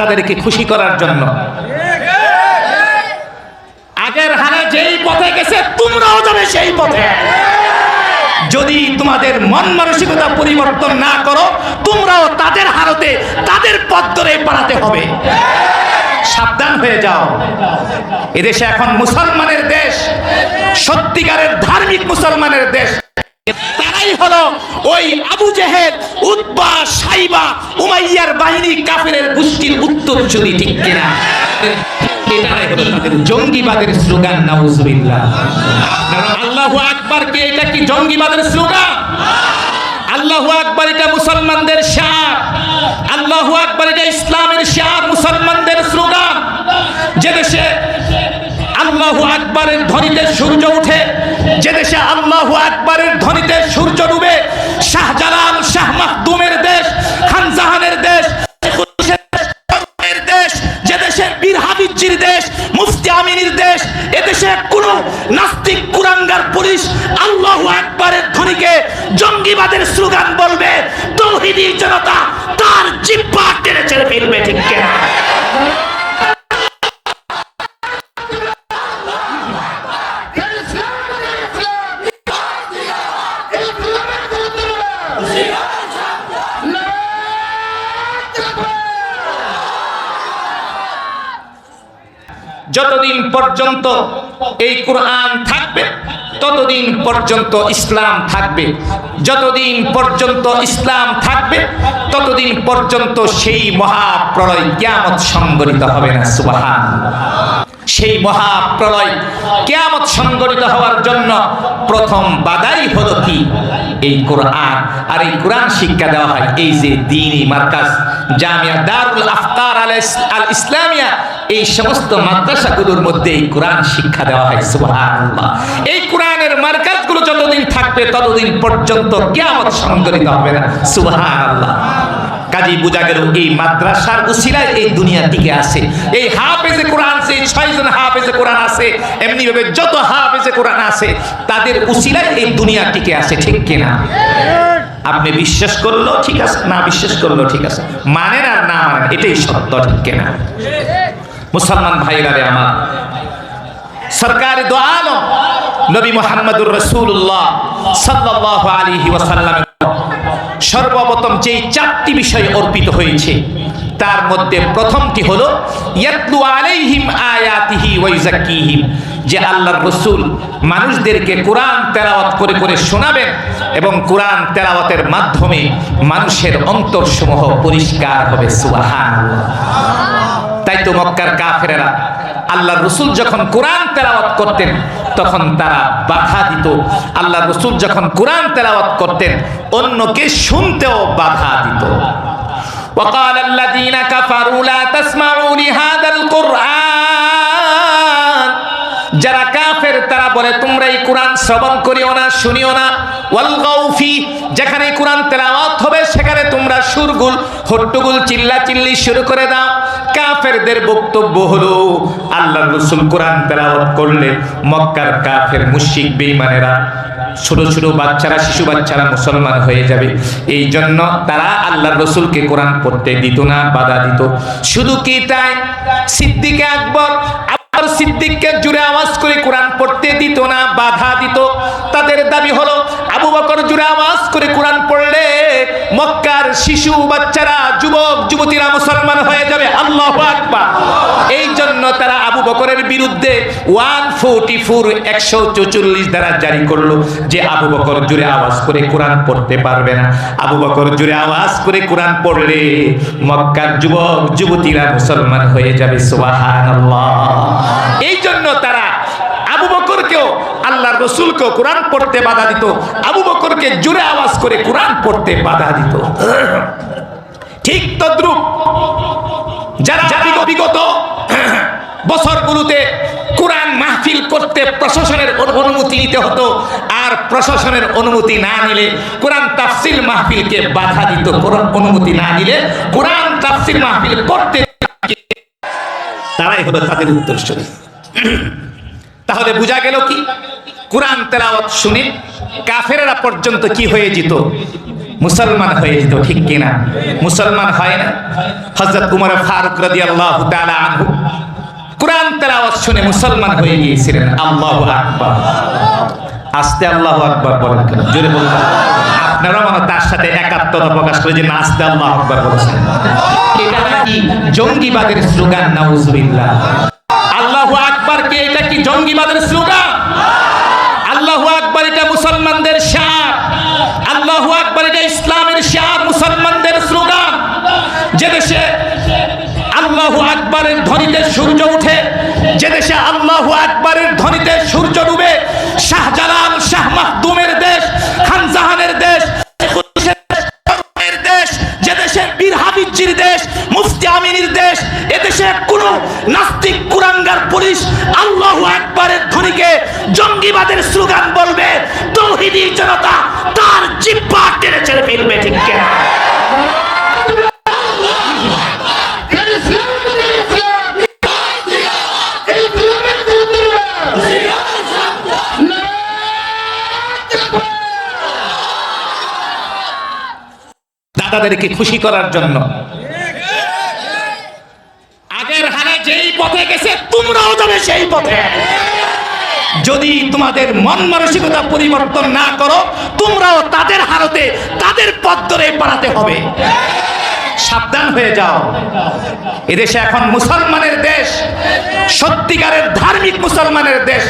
তাদেরকে খুশি করার জন্য। আগের হারে যেই পথে গেছে, তোমরাও যাবে সেই পথে। যদি তোমাদের মন মানসিকতা পরিবর্তন না করো, তোমরাও তাদের হারতে, তাদের পথ ধরে পালাতে হবে। সাবধান হয়ে যাও। এদেশে এখন মুসলমানের দেশ, সত্যিকারের ধার্মিক মুসলমানের দেশ। তারাই হলো ওই আবু জেহেদ উদ্বা সাইবা, উমাইয়ার বাহিনী কাফেরের গোষ্ঠীর উত্তর যদি ঠিক কিনা জঙ্গিবাদের স্লোগান, নাউজুবিল্লাহ। আল্লাহু আকবার কে, এটা কি জঙ্গিবাদের স্লোগান? আল্লাহু আকবার এটা মুসলমানদের শান। আল্লাহু আকবার এটা ইসলামের শান, মুসলমানদের স্লোগান। যে দেশে আল্লাহু আকবরের ধ্বনিতে সূর্য উঠে যে দেশে আল্লাহু আকবরের ধ্বনিতে সূর্য ডুবে, শাহজালাল, শাহ মাহদুমের দেশ খানজাহানের দেশ এদেশে কোন নাস্তিক পুলিশ আল্লাহু জঙ্গিবাদের স্লোগান বলবে, তৌহিদি জনতা তার জিব্বা টেনে ছেড়ে ফেলবে, ঠিক কিনা? যতদিন পর্যন্ত এই কোরআন থাকবে, ততদিন পর্যন্ত ইসলাম থাকবে। যতদিন পর্যন্ত ইসলাম থাকবে, ততদিন পর্যন্ত সেই মহাপ্রলয় কিয়ামত সংগঠিত হবে না, সুবহান। সেই মহাপ্রলয় কেয়ামত সংগঠিত হওয়ার জন্য প্রথম বাধাই হলো কি? এই কোরআন। আর এই কোরআন শিক্ষা দেওয়া হয় এই যে দিনী মার্কাজ জামিয়া দারুল আফকার আল আল ইসলামিয়া, এই সমস্ত মাদ্রাসাগুলোর মধ্যে এই কোরআন শিক্ষা দেওয়া হয়, সুবহানাল্লাহ। এই কোরআনের মার্কাজগুলো যতদিন থাকবে ততদিন পর্যন্ত কিয়ামত সংগঠিত হবে না, সুবহানাল্লাহ। কাজী বোঝা গেল এই মাদ্রাসার উসিলায় এই দুনিয়া টিকে আছে। এই হাফেজে কোরআন এই ছয়জন হাফেজে কোরআন আছে এমনি ভাবে যত হাফেজে কোরআন আছে, তাদের উসিলায় এই দুনিয়া টিকে আছে, ঠিক কিনা? আপনি বিশ্বাস করল, ঠিক আছে, না বিশ্বাস করল, ঠিক আছে। মানেন আর না মানেন, এটাই সত্য, ঠিক কিনা? মুসলমান ভাইরা রে আমার, সরকার দো আলম নবী মোহাম্মদুর রসুল্লাহ সাল্লাল্লাহু আলাইহি ওয়াসাল্লামের সর্বপ্রথম যেই চারটি বিষয় অর্পিত হয়েছে, তার মধ্যে প্রথমটি হলো, ইয়াতলু আলাইহিম আয়াতিহি ওয়া ইউযাক্কিহিম যে আল্লাহর রাসূল মানুষদেরকে কোরআন তেলাওয়াত করে করে শোনাবেন এবং কোরআন তেলাওয়াতের মাধ্যমে মানুষের অন্তরসমূহ পরিষ্কার হবে, সুবহানাল্লাহ। তাই তো মক্কার কাফেরেরা আল্লাহ রসুল যখন কোরআন তেলাওয়াত করতেন তখন তারা বাধা দিত আল্লাহ রসুল যখন কোরআন তেলাওয়াত করতেন অন্যকে শুনতেও বাধা দিত وقال الذين كفروا لا تسمعوا لهذا القرآن যারা কাফের তারা বলে, তোমরা এই কোরআন শ্রবণ করিও না, শুনিও না। ওয়াল গাউফি, যেখানে কোরআন তেলাওয়াত হবে, সেখানে তোমরা সুরগুল, হট্টগুল চিল্লা চিল্লি শুরু করে দাও। কাফেরদের বক্তব্য হলো আল্লাহ রসুল কোরআন তেলাওয়াত করলে মক্কার কাফের মুশরিক বেঈমানেরা, ছোট ছোট বাচ্চারা, শিশু বাচ্চারা মুসলমান হয়ে যাবে। এই জন্য তারা আল্লাহ রসুলকে কোরআন পড়তে দিত না, বাধা দিত। শুধু কি তাই? সিদ্দিকে আকবর সিদ্দিককে জুড়ে আওয়াজ করে কোরআন পড়তে দিত না, বাধা দিত। তাদের দাবি হলো, আবু বকর জুড়ে আওয়াজ করে কোরআন পড়লে শিশু, বাচ্চারা, যুবক, যুবতীরা মুসলমান হয়ে যাবে। আল্লাহ আকবার। এই জন্য তারা আবু বকরের বিরুদ্ধে ওয়ান ফোরটি ফোর একশো দ্বারা জারি করল যে আবু বকর জুড়ে আওয়াজ করে কোরআন পড়তে পারবে না। আবু বকর জুড়ে আওয়াজ করে কোরআন পড়লে মক্কার যুবক, যুবতীরা মুসলমান হয়ে যাবে। সুবহানাল্লাহ। এই জন্য আল্লাহ রসুলকেও কোরআন পড়তে বাধা দিত। আবু বকরকে জোরে আওয়াজ করে কোরআন পড়তে বাধা দিত। ঠিক তদ্রুপ যারা বিগ- বিগত বছরগুলোতে কোরআন মাহফিল করতে প্রশাসনের অনুমতি নিতে হতো আর প্রশাসনের অনুমতি না নিলে কোরআন তাফসিল মাহফিলকে বাধা দিত। কোরআন অনুমতি না নিলে কোরআন তাফসিল মাহফিল করতে তারাই হলো তাদের উত্তরসূরি। তাহলে বোঝা গেল কি? কোরআন তেলাওয়াত শুনে কাফেরেরা পর্যন্ত কি হয়ে যেত? মুসলমান হয়ে যেত, ঠিক কিনা? মুসলমান হয় না? হজরত উমর ফারুক রাদিয়াল্লাহু তাআলা আনহু কোরআন তেলাওয়াত শুনে মুসলমান হয়ে গিয়েছিলেন। আল্লাহু আকবার। আস্তে আল্লাহু আকবার বলেন কেন? জোরে বলুন। আপনারা মনে তার সাথে একাত্মতা প্রকাশ করে যে নাচতে আল্লাহ আকবার বলেছেন। এটা নাকি জঙ্গিবাদের স্লোগান, নাউজুবিল্লাহ। আল্লাহু আকবার কে এটা কি জঙ্গিবাদের স্লোগান? সূর্য উঠে, যে দেশে আল্লাহু আকবরের ধ্বনিতে সূর্য ডুবে, শাহজালাল, শাহ মাহদুমের দেশ, খানজাহানের দেশ দেশ এদেশে কোন নাস্তিক পুলিশ আল্লাহু আকবরের ধ্বনিকে জঙ্গিবাদের স্লোগান বলবে জনতা তার জিব্বা টেনে ছেড়ে ফেলবে, ঠিক কিনা? দাদাদেরকে খুশি করার জন্য। আগের হারে যেই পথে গেছে, তোমরাও যাবে সেই পথে। যদি তোমাদের মন মানসিকতা পরিবর্তন না করো, তোমরাও তাদের হারতে, তাদের পথ ধরে পালাতে হবে। সাবধান হয়ে যাও। এদেশে এখন মুসলমানের দেশ, সত্যিকারের ধার্মিক মুসলমানের দেশ।